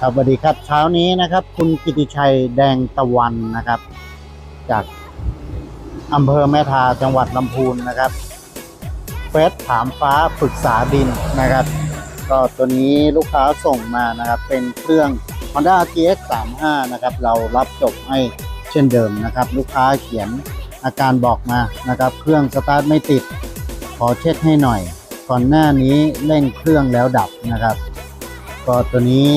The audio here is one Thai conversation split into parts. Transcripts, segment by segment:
ครับสวัสดีครับเช้านี้นะครับ คุณกิติชัยแดงตะวันนะครับ จากอำเภอแม่ทาจังหวัดลำพูนนะครับเฟสถามฟ้าปรึกษาดินนะครับ ก็ตัวนี้ลูกค้าส่งมานะครับ เป็นเครื่อง Honda GX 35นะครับ เรารับจบให้เช่นเดิมนะครับ ลูกค้าเขียนอาการบอกมานะครับ เครื่องสตาร์ทไม่ติด ขอเช็คให้หน่อย ก่อนหน้านี้เร่งเครื่องแล้วดับนะครับ ก็ตัวนี้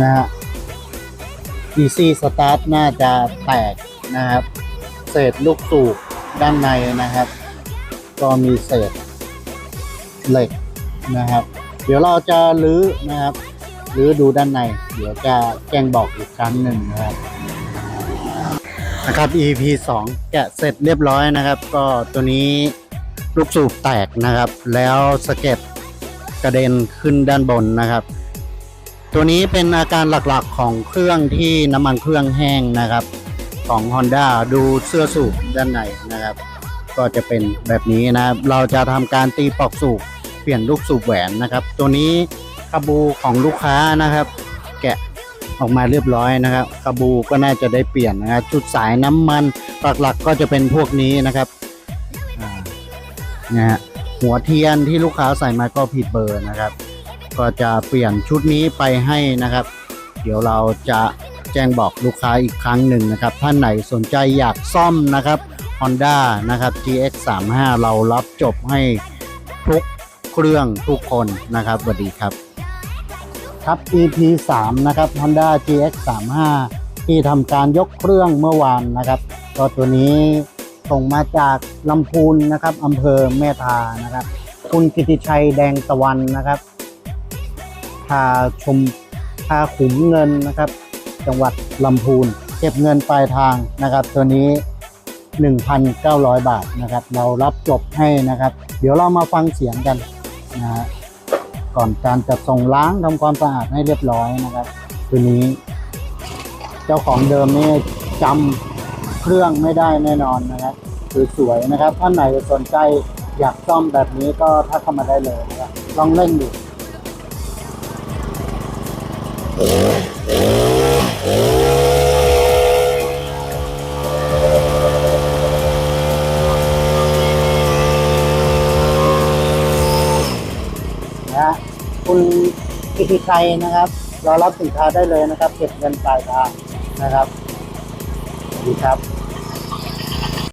นะฮะ Easy Start น่าจะแตกนะครับ เศษลูกสูบด้านในนะครับ ก็มีเศษเหล็กนะครับ เดี๋ยวเราจะลื้อนะครับลื้อดูด้านใน เดี๋ยวจะแจ้งบอกอีกครั้งหนึ่งนะครับนะครับ EP 2 แกะเสร็จเรียบร้อยนะครับ ก็ตัวนี้ลูกสูบแตกนะครับ แล้วสเก็ดกระเด็นขึ้นด้านบนนะครับ ตัวนี้เป็นอาการหลักๆของเครื่องที่น้ำมันเครื่องแห้งนะครับ ของ Honda ดูเสื้อสูบด้านในนะครับ ก็จะเป็นแบบนี้นะครับเราจะทำการตีปลอกสูบเปลี่ยนลูกสูบแหวนนะครับ ตัวนี้คาบูของลูกค้านะครับ แกะออกมาเรียบร้อยนะครับคาบูก็น่าจะได้เปลี่ยนนะครับชุดสายน้ำมันหลักๆ ก็จะเป็นพวกนี้นะครับนะฮะหัวเทียนที่ลูกค้าใส่มาก็ผิดเบอร์นะครับ ก็จะเปลี่ยนชุดนี้ไปให้นะครับ เดี๋ยวเราจะแจ้งบอกลูกค้าอีกครั้งหนึ่งนะครับ ท่านไหนสนใจอยากซ่อมนะครับ Honda นะครับ GX 3 5เรารับจบให้ทุกเครื่องทุกคนนะครับสวัสดีครับ ครับ EP 3นะครับ Honda GX 3 5ที่ทำการยกเครื่องเมื่อวานนะครับก็ตัวนี้ส่งมาจากลำพูนนะครับอำเภอแม่ทานะครับ คุณกิติชัยแดงตะวันนะครับาชมพาขุมเงินนะครับ จังหวัดลำพูน เก็บเงินปลายทางนะครับ ตัวนี้ 1,900 บาทนะครับ เรารับจบให้นะครับ เดี๋ยวเรามาฟังเสียงกันนะฮะก่อนการจะส่งล้างทำความสะอาดให้เรียบร้อยนะครับ ตัวนี้ เจ้าของเดิมนี่จำเครื่องไม่ได้แน่นอนนะครับคือสวยนะครับท่านไหนสนใจอยากซ่อมแบบนี้ก็ทักเข้ามาได้เลยนะครับลองเล่นดู นะคุณกิติชัยนะครับเรารับสินค้าได้เลยนะครับ เก็บเงินปลายทางนะครับดีครับ